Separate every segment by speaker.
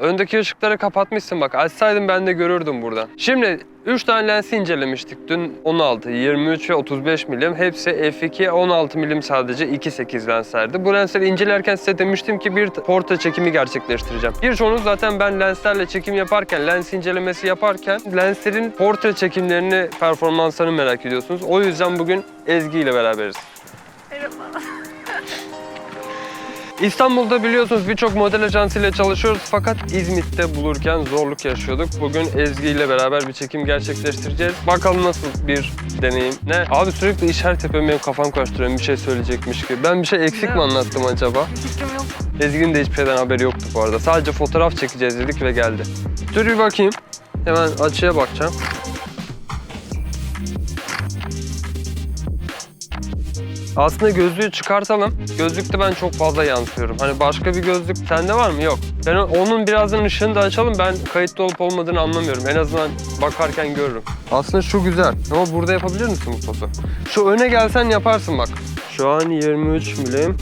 Speaker 1: Öndeki ışıkları kapatmışsın bak. Açsaydım ben de görürdüm buradan. Şimdi 3 tane lensi incelemiştik. Dün 16, 23 ve 35 milim. Hepsi f2 16 milim sadece 2.8 lenslerdi. Bu lensleri incelerken size demiştim ki bir portre çekimi gerçekleştireceğim. Birçoğunuz zaten ben lenslerle çekim yaparken, lens incelemesi yaparken lenslerin portre çekimlerini, performanslarını merak ediyorsunuz. O yüzden bugün Ezgi ile beraberiz. İstanbul'da biliyorsunuz birçok model ajansıyla çalışıyoruz fakat İzmit'te bulurken zorluk yaşıyorduk. Bugün Ezgi ile beraber bir çekim gerçekleştireceğiz. Bakalım nasıl bir deneyim. Ne? Abi sürekli işaret yapıyorum benim kafam karıştırıyor bir şey söyleyecekmiş gibi. Ben bir şey eksik mi anlattım acaba?
Speaker 2: Fikrim yok.
Speaker 1: Ezgi'nin de hiçbir şeyden haberi yoktu bu arada. Sadece fotoğraf çekeceğiz dedik ve geldi. Dur bir bakayım. Hemen açıya bakacağım. Aslında gözlüğü çıkartalım. Gözlükte ben çok fazla yansıyorum. Hani başka bir gözlük sende var mı? Yok. Ben o- onun birazdan ışığını da açalım. Ben kayıtlı olup olmadığını anlamıyorum. En azından bakarken görürüm. Aslında şu güzel. Ama burada yapabilir misin bu pozu? Şu öne gelsen yaparsın bak. Şu an 23 milim.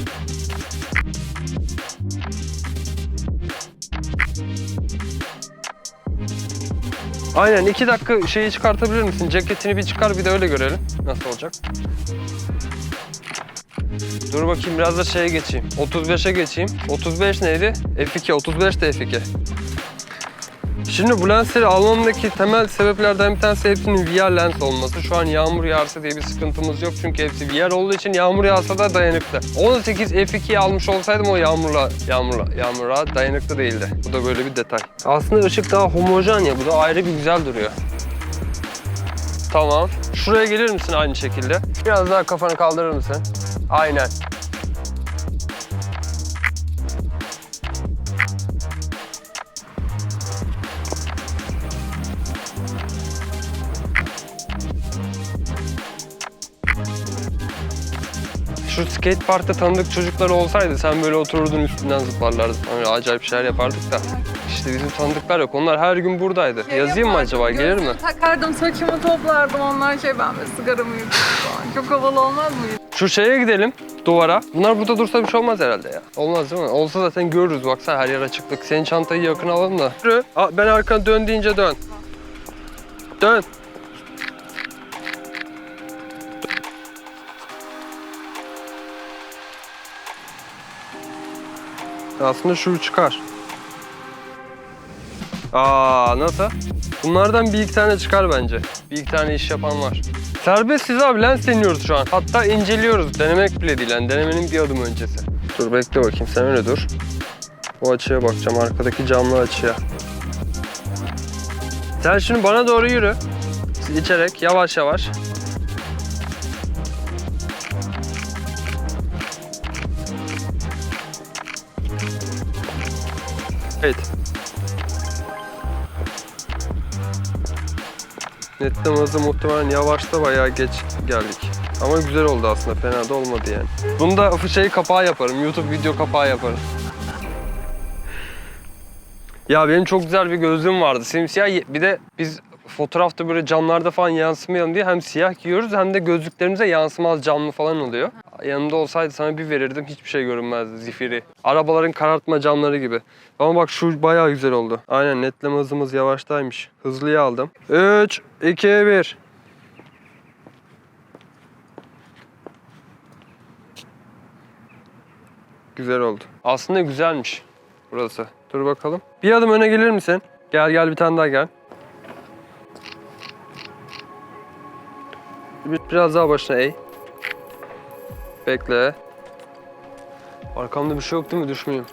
Speaker 1: Aynen iki dakika şeyi çıkartabilir misin? Ceketini bir çıkar bir de öyle görelim. Nasıl olacak? Dur bakayım biraz da şeye geçeyim. 35'e geçeyim. 35 neydi? F2. 35 de F2. Şimdi bu lensleri almamdaki temel sebeplerden bir tanesi hepsinin VR lens olması. Şu an yağmur yağarsa diye bir sıkıntımız yok çünkü hepsi VR olduğu için yağmur yağsa da dayanıklı. 18 F2'yi almış olsaydım o yağmurla, yağmurla, yağmura dayanıklı değildi. Bu da böyle bir detay. Aslında ışık daha homojen ya bu da ayrı bir güzel duruyor. Tamam. Şuraya gelir misin aynı şekilde? Biraz daha kafanı kaldırır mısın? Aynen. Şu skate parkta tanıdık çocuklar olsaydı sen böyle otururdun üstünden zıplarlardın. Öyle acayip şeyler yapardık da. İşte bizim tanıdıklar yok. Onlar her gün buradaydı.
Speaker 2: Şey
Speaker 1: Yazayım mı
Speaker 2: yapardım,
Speaker 1: acaba? Gelir mi?
Speaker 2: Takardım, saçımı toplardım. Onlar şey ben böyle sigaramı falan. Çok havalı olmaz mıydı?
Speaker 1: Şu şeye gidelim duvara. Bunlar burada dursa bir şey olmaz herhalde ya. Olmaz değil mi? Olsa zaten görürüz baksana her yer açıklık. Senin çantayı yakın alalım da. Yürü. Ben arkana dön deyince dön. Dön. Aslında şu çıkar. Aa nasıl? Bunlardan bir iki tane çıkar bence. Bir iki tane iş yapan var. Serbestsiz abi lens deniyoruz şu an. Hatta inceliyoruz. Denemek bile değil. Yani denemenin bir adım öncesi. Dur bekle bakayım sen öyle dur. O açıya bakacağım. Arkadaki camlı açıya. Sen şimdi bana doğru yürü. İçerek yavaş yavaş. Evet. Netleme hızı muhtemelen yavaşta bayağı geç geldik. Ama güzel oldu aslında fena da olmadı yani. Bunu da şey kapağı yaparım. YouTube video kapağı yaparım. Ya benim çok güzel bir gözlüğüm vardı. Simsiyah. Bir de biz fotoğrafta böyle camlarda falan yansımayalım diye hem siyah giyiyoruz hem de gözlüklerimize yansımaz camlı falan oluyor. Yanımda olsaydı sana bir verirdim hiçbir şey görünmezdi zifiri. Arabaların karartma camları gibi. Ama bak şu bayağı güzel oldu. Aynen netleme hızımız yavaştaymış. Hızlıya aldım. 3, 2, 1. Güzel oldu. Aslında güzelmiş burası. Dur bakalım. Bir adım öne gelir misin? Gel gel bir tane daha gel. Bir- Biraz daha başına eğ. Bekle. Arkamda bir şey yok değil mi? Düşmeyeyim.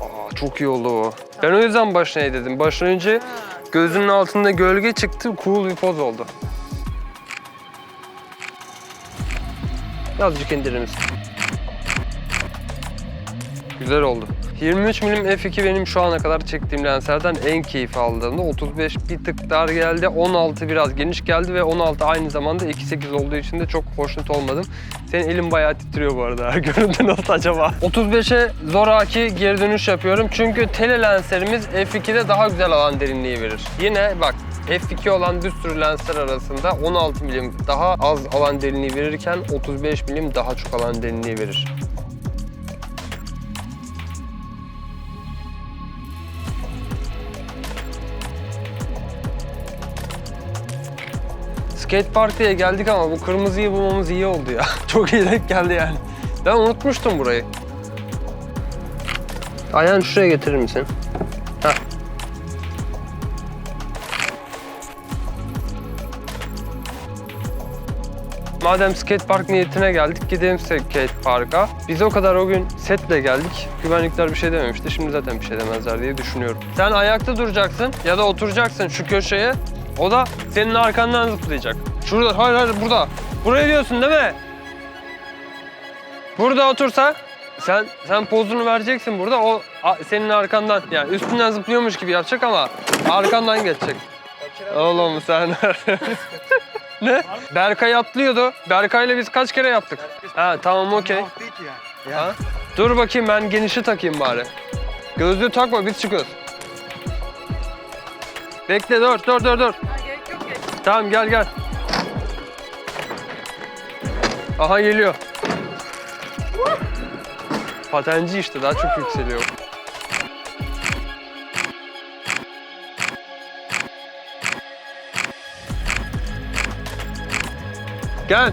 Speaker 1: Aa, çok iyi oldu o. Ben o yüzden başına eğ dedim. Önce gözünün altında gölge çıktı. Cool bir poz oldu. Azıcık indirir misin? Güzel oldu. 23 milim f2 benim şu ana kadar çektiğim lenslerden en keyif aldığımda 35 bir tık dar geldi, 16 biraz geniş geldi ve 16 aynı zamanda 2.8 olduğu için de çok hoşnut olmadım. Senin elin bayağı titriyor bu arada. Görüntü nasıl acaba? 35'e zoraki geri dönüş yapıyorum çünkü tele lenslerimiz f2'de daha güzel alan derinliği verir. Yine bak f2 olan bir sürü lensler arasında 16 milim daha az alan derinliği verirken 35 milim daha çok alan derinliği verir. Skate park diye geldik ama bu kırmızıyı bulmamız iyi oldu ya. Çok iyi denk geldi yani. Ben unutmuştum burayı. Ayağını şuraya getirir misin? Heh. Madem skate park niyetine geldik gidelim skate parka. Biz o kadar o gün setle geldik. Güvenlikler bir şey dememişti. Şimdi zaten bir şey demezler diye düşünüyorum. Sen ayakta duracaksın ya da oturacaksın şu köşeye. O da senin arkandan zıplayacak. Şurada, hayır hayır burada. Buraya diyorsun değil mi? Burada otursa sen sen pozunu vereceksin burada. O a- senin arkandan yani üstünden zıplıyormuş gibi yapacak ama arkandan geçecek. Oğlum sen ne? Berkay atlıyordu. Berkay'la biz kaç kere yaptık? Ha tamam okey. Ha? Dur bakayım ben genişi takayım bari. Gözlüğü takma biz çıkıyoruz. Bekle dur dur dur dur.
Speaker 2: Ha, gerek yok gerek.
Speaker 1: Tamam gel gel. Aha geliyor. Patenci işte daha çok yükseliyor. Gel.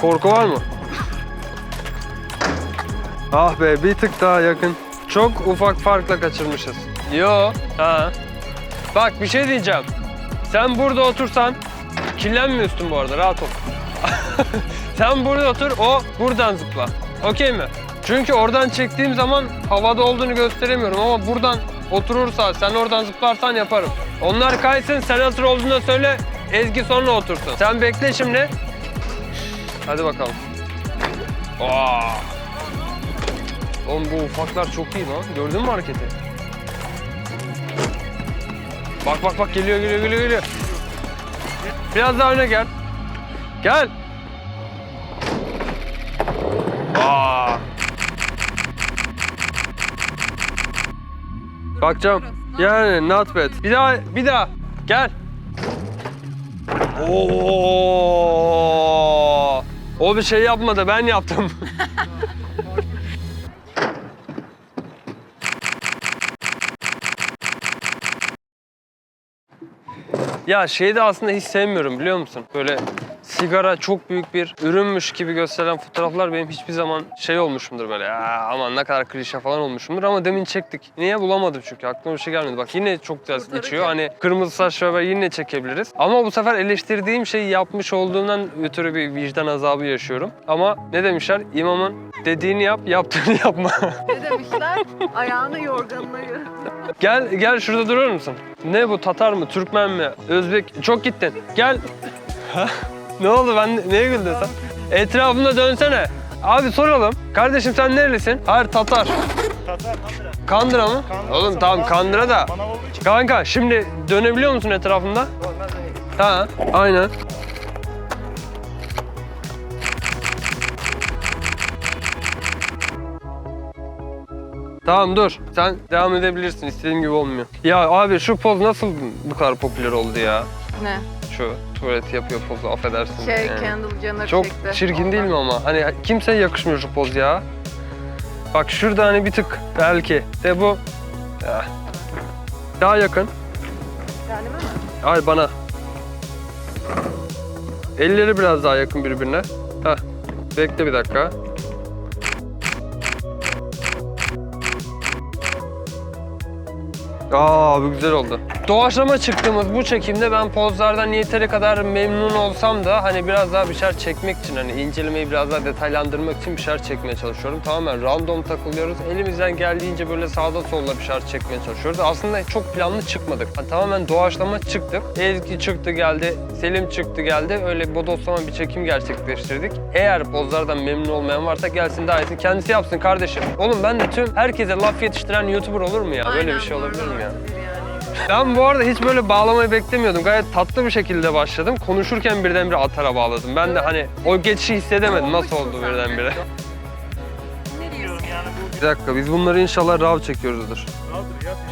Speaker 1: Korku var mı? Ah be bir tık daha yakın. Çok ufak farkla kaçırmışız. Yo. Ha. Bak bir şey diyeceğim. Sen burada otursan kirlenmiyorsun bu arada rahat ol. Sen burada otur o buradan zıpla. Okey mi? Çünkü oradan çektiğim zaman havada olduğunu gösteremiyorum ama buradan oturursa sen oradan zıplarsan yaparım. Onlar kaysın sen hazır olduğunda söyle Ezgi sonra otursun. Sen bekle şimdi. Hadi bakalım. Aa. Oğlum bu ufaklar çok iyi lan. Gördün mü hareketi? Bak bak bak geliyor geliyor geliyor geliyor. Biraz daha öne gel. Gel. Aa. Bakacağım. Yani not bad. Bir daha bir daha. Gel. Oo. O bir şey yapmadı ben yaptım. Ya şeyi de aslında hiç sevmiyorum biliyor musun? Böyle sigara çok büyük bir ürünmüş gibi gösteren fotoğraflar benim hiçbir zaman şey olmuşumdur böyle. Ya aman ne kadar klişe falan olmuşumdur ama demin çektik. Niye bulamadım çünkü aklıma bir şey gelmedi. Bak yine çok güzel
Speaker 2: Kurtarıcı.
Speaker 1: içiyor. Hani kırmızı saç ve yine çekebiliriz. Ama bu sefer eleştirdiğim şeyi yapmış olduğumdan ötürü bir vicdan azabı yaşıyorum. Ama ne demişler? İmamın dediğini yap, yaptığını yapma.
Speaker 2: Ne demişler? Ayağını yorganına göre.
Speaker 1: Gel gel şurada durur musun? Ne bu Tatar mı, Türkmen mi, Özbek? Çok gittin. Gel. Ne oldu ben neye güldün sen? Etrafında dönsene. Abi soralım. Kardeşim sen nerelisin? Hayır Tatar.
Speaker 3: Tatar, Kandıra.
Speaker 1: Kandıra mı?
Speaker 3: Kandıra,
Speaker 1: Oğlum tamam Kandıra da. Kanka şimdi dönebiliyor musun etrafında? Ha, aynen. Tamam dur. Sen devam edebilirsin. İstediğim gibi olmuyor. Ya abi şu poz nasıl bu kadar popüler oldu ya?
Speaker 2: Ne?
Speaker 1: Şu tuvalet yapıyor pozu affedersin.
Speaker 2: Şey
Speaker 1: yani.
Speaker 2: Kendall Jenner
Speaker 1: Çok
Speaker 2: çekti.
Speaker 1: çirkin değil mi
Speaker 2: Ondan.
Speaker 1: ama? Hani kimseye yakışmıyor şu poz ya. Bak şurada hani bir tık belki. De bu. Ya. Daha yakın.
Speaker 2: Kendime mi?
Speaker 1: Ay bana. Elleri biraz daha yakın birbirine. Heh. Bekle bir dakika. Aa bu güzel oldu. Doğaçlama çıktığımız bu çekimde ben pozlardan yeteri kadar memnun olsam da hani biraz daha bir şeyler çekmek için hani incelemeyi biraz daha detaylandırmak için bir şeyler çekmeye çalışıyorum. Tamamen random takılıyoruz. Elimizden geldiğince böyle sağda solda bir şeyler çekmeye çalışıyoruz. Aslında çok planlı çıkmadık. Hani tamamen doğaçlama çıktık. Ezgi çıktı geldi, Selim çıktı geldi. Öyle bodoslama bir çekim gerçekleştirdik. Eğer pozlardan memnun olmayan varsa gelsin daha iyisini kendisi yapsın kardeşim. Oğlum ben de tüm herkese laf yetiştiren YouTuber olur mu ya? Böyle
Speaker 2: Aynen,
Speaker 1: bir şey olabilir mi ya? Ben bu arada hiç böyle bağlamayı beklemiyordum. Gayet tatlı bir şekilde başladım. Konuşurken birdenbire atara bağladım. Ben de hani o geçişi hissedemedim. Nasıl oldu birdenbire? Bir dakika biz bunları inşallah rav çekiyoruzdur.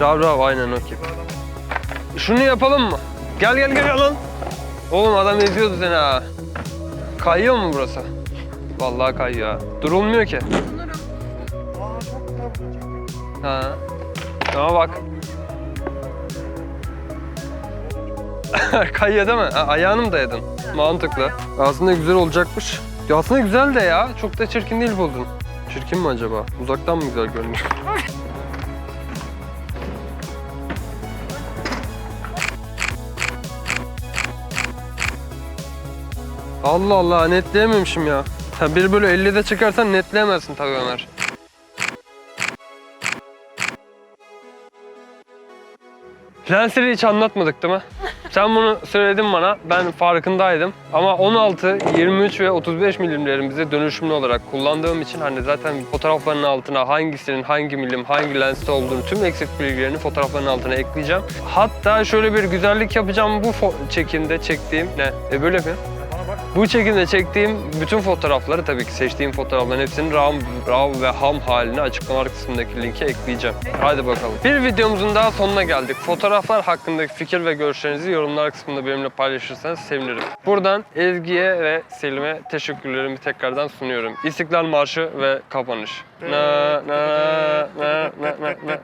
Speaker 1: Rav rav aynen okey. Şunu yapalım mı? Gel gel gel lan. Oğlum adam eziyordu seni ha. Kayıyor mu burası? Vallahi kayıyor ha. Durulmuyor ki. Ha. Ama bak. Kayıyor değil mi? Ha, ayağını mı dayadın? Mantıklı. Aslında güzel olacakmış. Ya aslında güzel de ya. Çok da çirkin değil pozun. Çirkin mi acaba? Uzaktan mı güzel görünüyor? Allah Allah netleyememişim ya. Ha, bir böyle 50'de çıkarsan netleyemezsin tabii Ömer. Lensleri hiç anlatmadık değil mi? Sen bunu söyledin bana, ben farkındaydım. Ama 16, 23 ve 35 milimlerimizi dönüşümlü olarak kullandığım için hani zaten fotoğrafların altına hangisinin hangi milim, hangi lenste olduğunu tüm eksik bilgilerini fotoğrafların altına ekleyeceğim. Hatta şöyle bir güzellik yapacağım bu çekimde çektiğim, ne? E böyle mi? Bu çekimde çektiğim bütün fotoğrafları tabii ki seçtiğim fotoğrafların hepsinin RAW, RAW ve ham halini açıklamalar kısmındaki linke ekleyeceğim. Hadi bakalım. Bir videomuzun daha sonuna geldik. Fotoğraflar hakkındaki fikir ve görüşlerinizi yorumlar kısmında benimle paylaşırsanız sevinirim. Buradan Ezgi'ye ve Selim'e teşekkürlerimi tekrardan sunuyorum. İstiklal Marşı ve kapanış. Na, na, na, na, na, na,